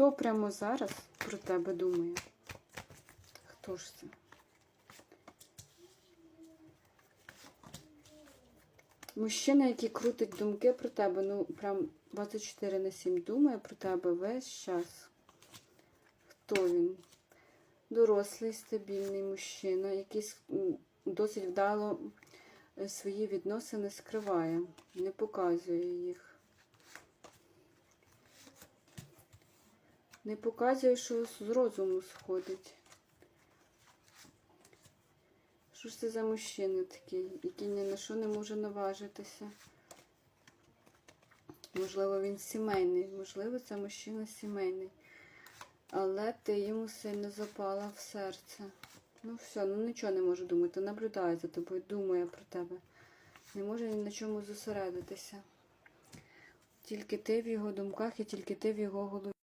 Хто прямо зараз про тебе думає? Хто ж це? Мужчина, який крутить думки про тебе, ну прям 24 на 7 думає про тебе весь час. Хто він? Дорослий, стабільний мужчина, який досить вдало е, свої відносини скриває, не показує їх. Не показує, що з розуму сходить. Що ж це за мужчина такий, який ні на що не може наважитися? Можливо, він сімейний, можливо, це мужчина сімейний. Але ти йому сильно запала в серце. Ну все, ну нічого не може думати. Наблюдає за тобою, думає про тебе. Не може ні на чому зосередитися. Тільки ти в його думках і тільки ти в його голові.